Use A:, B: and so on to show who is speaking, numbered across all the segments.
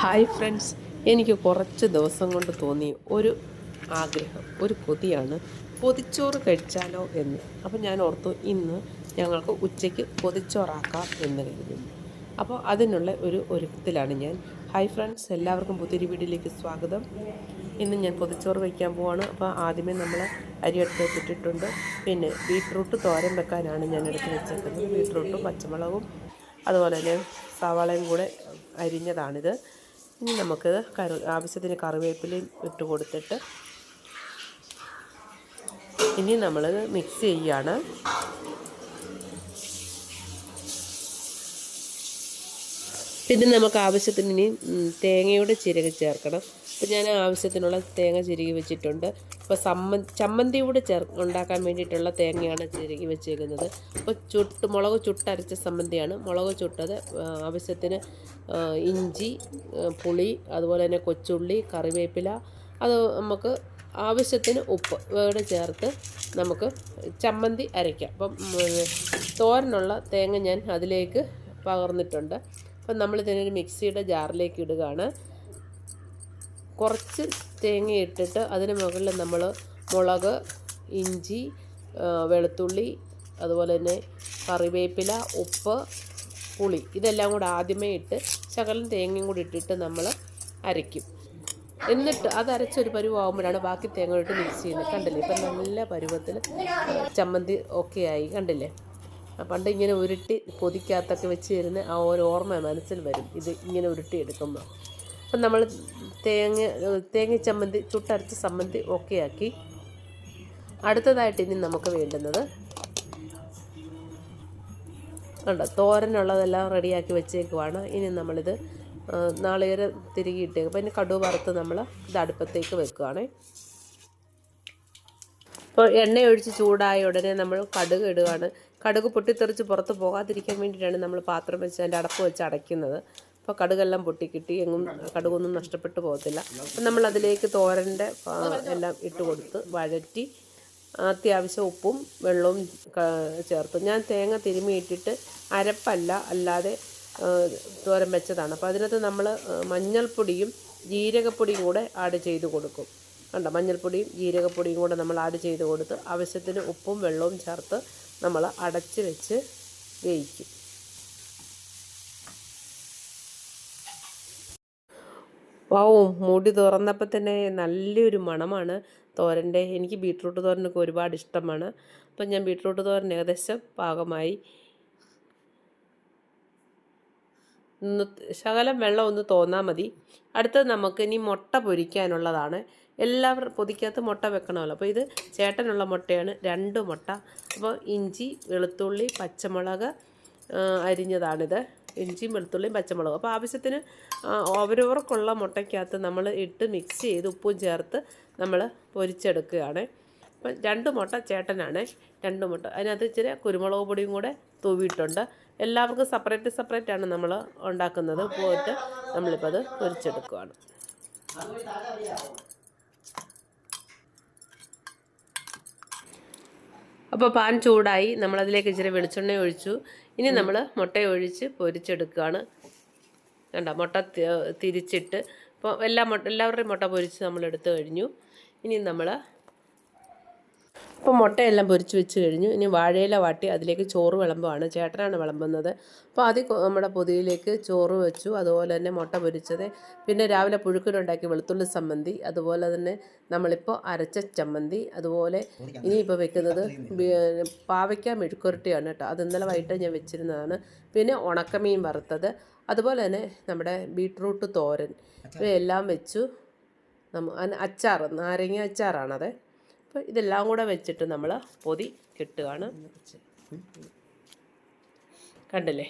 A: Hi friends എനിക്ക് കുറച്ച് ദിവസം കൊണ്ട് തോന്നി ഒരു ആഗ്രഹം ഒരു കൊതിയാണ്. പൊതിച്ചോറ് കഴിച്ചാലോ എന്ന്. അപ്പോൾ ഞാൻ ഓർത്തു ഇന്ന് ഞങ്ങൾക്ക് ഉച്ചയ്ക്ക് പൊതിച്ചോറാക്കാം എന്ന് കരുതി. അപ്പോൾ അതിനുള്ള ഒരു ഒരുക്കത്തിലാണ് ഞാൻ. ഹായ് ഫ്രണ്ട്സ് എല്ലാവർക്കും പുതിയൊരു വീഡിയോയിലേക്ക് സ്വാഗതം. ഇന്ന് ഞാൻ പൊതിച്ചോറ് വയ്ക്കാൻ പോവാണ്. അപ്പോൾ ആദ്യമേ നമ്മൾ അരി എടുത്ത് വെച്ചിട്ടിട്ടുണ്ട് പിന്നെ ബീട്രൂട്ട് തോരൻ വെക്കാനാണ് ഞാൻ എടുത്ത് വെച്ചേക്കുന്നത്. ബീട്രൂട്ടും പച്ചമുളകും. അതുപോലെ തന്നെ സവാളയും കൂടെ അരിഞ്ഞതാണിത്. ഇനി നമുക്ക് കറി ആവശ്യത്തിന് കറിവേപ്പിലയും ഇട്ട് കൊടുത്തിട്ട് ഇനി നമ്മൾ മിക്സ് ചെയ്യാണ് പിന്നെ നമുക്ക് ആവശ്യത്തിന് ഇനി തേങ്ങയുടെ ചിരക ചേർക്കണം. അപ്പോൾ ഞാൻ ആവശ്യത്തിനുള്ള തേങ്ങ ചിരകി വെച്ചിട്ടുണ്ട്. അപ്പോൾ സമ്മ ചമ്മന്തിയൂടെ ചേർ ഉണ്ടാക്കാൻ വേണ്ടിയിട്ടുള്ള തേങ്ങയാണ് ചിരകി വെച്ചേക്കുന്നത്. അപ്പോൾ ചുട്ട് മുളക് ചുട്ടരച്ച സമ്മന്തിയാണ് മുളക് ചുട്ടത് ആവശ്യത്തിന് ഇഞ്ചി പുളി അതുപോലെ തന്നെ കൊച്ചുള്ളി കറിവേപ്പില അത് നമുക്ക് ആവശ്യത്തിന് ഉപ്പ് ഇവിടെ ചേർത്ത് നമുക്ക് ചമ്മന്തി അരയ്ക്കാം. അപ്പം തോരനുള്ള തേങ്ങ ഞാൻ അതിലേക്ക് പകർന്നിട്ടുണ്ട്. അപ്പം നമ്മൾ ഇതിനൊരു മിക്സിയുടെ ജാറിലേക്ക് ഇടുകയാണ്. കുറച്ച് തേങ്ങ ഇട്ടിട്ട് അതിന് മുകളിൽ നമ്മൾ മുളക് ഇഞ്ചി വെളുത്തുള്ളി അതുപോലെ തന്നെ കറിവേപ്പില ഉപ്പ് പുളി ഇതെല്ലാം കൂടെ ആദ്യമേ ഇട്ട് ശകലം തേങ്ങയും കൂടി ഇട്ടിട്ട് നമ്മൾ അരയ്ക്കും. എന്നിട്ട് അത് അരച്ചൊരു പരുവാകുമ്പോഴാണ് ബാക്കി തേങ്ങ ഇട്ട് മിക്സ് ചെയ്യുന്നത്. കണ്ടില്ലേ? ഇപ്പം നല്ല പരുവത്തിൽ ചമ്മന്തി ഓക്കെ ആയി. കണ്ടില്ലേ? പണ്ട് ഇങ്ങനെ ഉരുട്ടി പൊതിക്കകത്തൊക്കെ വെച്ച് തരുന്ന ആ ഒരു ഓർമ്മ മനസ്സിൽ വരും. ഇത് ഇങ്ങനെ ഉരുട്ടി എടുക്കുമ്പോൾ അപ്പം നമ്മൾ തേങ്ങ തേങ്ങ ചമ്മന്തി ചുട്ടരച്ച ചമ്മന്തി ഓക്കെ ആക്കി അടുത്തതായിട്ട് ഇനി നമുക്ക് വേണ്ടുന്നത് ഉണ്ട് തോരനുള്ളതെല്ലാം റെഡിയാക്കി വെച്ചേക്കുവാണ്. ഇനി നമ്മളിത് നാളികേരം തിരികെ ഇട്ടേക്കും. ഇനി കടുവ് വറുത്ത് നമ്മൾ ഇത് അടുപ്പത്തേക്ക് വെക്കുകയാണേ അപ്പോൾ എണ്ണ ഒഴിച്ച് ചൂടായ ഉടനെ നമ്മൾ കടുക് ഇടുകയാണ് കടുക് പൊട്ടിത്തെറിച്ച് പുറത്ത് പോകാതിരിക്കാൻ വേണ്ടിയിട്ടാണ് നമ്മൾ പാത്രം വെച്ച് അതിന്റെ അടപ്പ് വെച്ച് അടയ്ക്കുന്നത്. അപ്പോൾ കടുകെല്ലാം പൊട്ടിക്കിട്ടി എങ്ങും കടുകൊന്നും നഷ്ടപ്പെട്ടു പോകത്തില്ല. അപ്പം നമ്മൾ അതിലേക്ക് തോരന്റെ എല്ലാം ഇട്ട് കൊടുത്ത് വഴറ്റി അത്യാവശ്യം ഉപ്പും വെള്ളവും ചേർത്തു. ഞാൻ തേങ്ങ തിരുമ്മി ഇട്ടിട്ട് അരപ്പല്ല അല്ലാതെ തോരൻ വെച്ചതാണ്. അപ്പോൾ അതിനകത്ത് നമ്മൾ മഞ്ഞൾപ്പൊടിയും ജീരകപ്പൊടിയും കൂടെ ആഡ് ചെയ്ത് കൊടുക്കും. കണ്ടോ മഞ്ഞൾപ്പൊടിയും ജീരകപ്പൊടിയും കൂടെ നമ്മൾ ആഡ് ചെയ്ത് കൊടുത്ത് ആവശ്യത്തിന് ഉപ്പും വെള്ളവും ചേർത്ത് നമ്മൾ അടച്ച് വെച്ച് വേവിക്കും. വാവും മൂടി തുറന്നപ്പോൾ തന്നെ നല്ലൊരു മണമാണ് തോരന്റെ. എനിക്ക് ബീട്രൂട്ട് തോരനൊക്കെ ഒരുപാട് ഇഷ്ടമാണ്. അപ്പം ഞാൻ ബീട്രൂട്ട് തോരൻ ഏകദേശം പാകമായി. ശകലം വെള്ളം ഒന്ന് തോന്നാൽ മതി. അടുത്തത് നമുക്ക് ഇനി മുട്ട പൊരിക്കാനുള്ളതാണ്. എല്ലാവരും പൊതിക്കകത്ത് മുട്ട വെക്കണമല്ലോ. അപ്പോൾ ഇത് ചേട്ടനുള്ള മുട്ടയാണ്. രണ്ട് മുട്ട. അപ്പോൾ ഇഞ്ചി വെളുത്തുള്ളി പച്ചമുളക് അരിഞ്ഞതാണിത്. ഇഞ്ചിയും വെളുത്തുള്ളിയും പച്ചമുളകും. അപ്പോൾ ആവശ്യത്തിന് അവരവർക്കുള്ള മുട്ടയ്ക്കകത്ത് നമ്മൾ ഇട്ട് മിക്സ് ചെയ്ത് ഉപ്പും ചേർത്ത് നമ്മൾ പൊരിച്ചെടുക്കുകയാണ്. അപ്പം രണ്ട് മുട്ട ചേട്ടനാണ്. രണ്ട് മുട്ട. അതിനകത്ത് ഇച്ചിരി കുരുമുളക് പൊടിയും കൂടെ തൂവിയിട്ടുണ്ട്. എല്ലാവർക്കും സെപ്പറേറ്റ് സെപ്പറേറ്റ് ആണ് നമ്മൾ ഉണ്ടാക്കുന്നത്. പോയിട്ട് നമ്മളിപ്പോൾ അത് പൊരിച്ചെടുക്കുകയാണ്. അപ്പോൾ പാൻ ചൂടായി നമ്മളതിലേക്ക് ഇച്ചിരി വെളിച്ചെണ്ണ ഒഴിച്ചു. ഇനി നമ്മൾ മുട്ട ഒഴിച്ച് പൊരിച്ചെടുക്കുകയാണ്. കണ്ട? മുട്ട തിരിച്ചിട്ട്. ഇപ്പോൾ എല്ലാ മുട്ട എല്ലാവരുടെയും മുട്ട പൊരിച്ച് നമ്മൾ കഴിഞ്ഞു. ഇനി നമ്മൾ അപ്പോൾ മുട്ടയെല്ലാം പൊരിച്ച് വെച്ച് കഴിഞ്ഞു. ഇനി വാഴയില വാട്ടി അതിലേക്ക് ചോറ് വിളമ്പുവാണ്. ചേട്ടനാണ് വിളമ്പുന്നത്. അപ്പോൾ ആദ്യം നമ്മുടെ പൊതിയിലേക്ക് ചോറ് വെച്ചു. അതുപോലെ തന്നെ മുട്ട പൊരിച്ചത്. പിന്നെ രാവിലെ പുഴുക്കിനുണ്ടാക്കി വെളുത്തുള്ളി സമ്മന്തി അതുപോലെ തന്നെ നമ്മളിപ്പോൾ അരച്ച ചമ്മന്തി. അതുപോലെ ഇനിയിപ്പോൾ വെക്കുന്നത് പാവയ്ക്ക മെഴുക്കുരട്ടിയാണ് കേട്ടോ. അത് ഇന്നലെ വൈകിട്ട് ഞാൻ വെച്ചിരുന്നതാണ്. പിന്നെ ഉണക്കമീൻ വറുത്തത്. അതുപോലെ തന്നെ നമ്മുടെ ബീട്രൂട്ട് തോരൻ. ഇവയെല്ലാം വെച്ചു. നമ്മ അച്ചാർ നാരങ്ങ അച്ചാറാണത്. അപ്പോൾ ഇതെല്ലാം കൂടെ വെച്ചിട്ട് നമ്മൾ പൊതി കെട്ടുകയാണ് കണ്ടില്ലേ?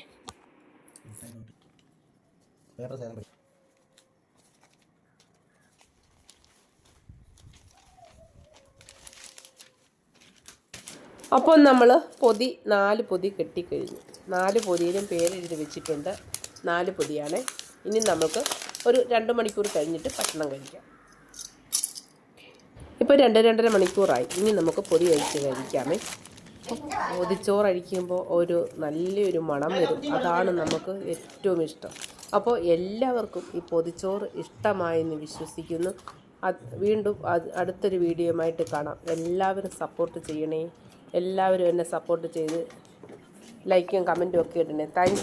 A: അപ്പോൾ നമ്മൾ പൊതി നാല് പൊതി കെട്ടിക്കഴിഞ്ഞു. നാല് പൊതിയിലും പേരെഴുതി വെച്ചിട്ടുണ്ട്. നാല് പൊതിയാണ്. ഇനി നമുക്ക് ഒരു രണ്ട് മണിക്കൂർ കഴിഞ്ഞിട്ട് ഭക്ഷണം കഴിക്കാം. ഇപ്പോൾ രണ്ട് രണ്ടര മണിക്കൂറായി. ഇനി നമുക്ക് പൊതി അഴിച്ച് കഴിക്കാമേ. പൊതിച്ചോറ് അഴിക്കുമ്പോൾ ഒരു നല്ലൊരു മണം വരും. അതാണ് നമുക്ക് ഏറ്റവും ഇഷ്ടം. അപ്പോൾ എല്ലാവർക്കും ഈ പൊതിച്ചോറ് ഇഷ്ടമായെന്ന് വിശ്വസിക്കുന്നു. വീണ്ടും അടുത്തൊരു വീഡിയോയുമായിട്ട് കാണാം. എല്ലാവരും സപ്പോർട്ട് ചെയ്യണേ. എല്ലാവരും എന്നെ സപ്പോർട്ട് ചെയ്ത് ലൈക്കും കമന്റും ഒക്കെ ഇടണേ. താങ്ക്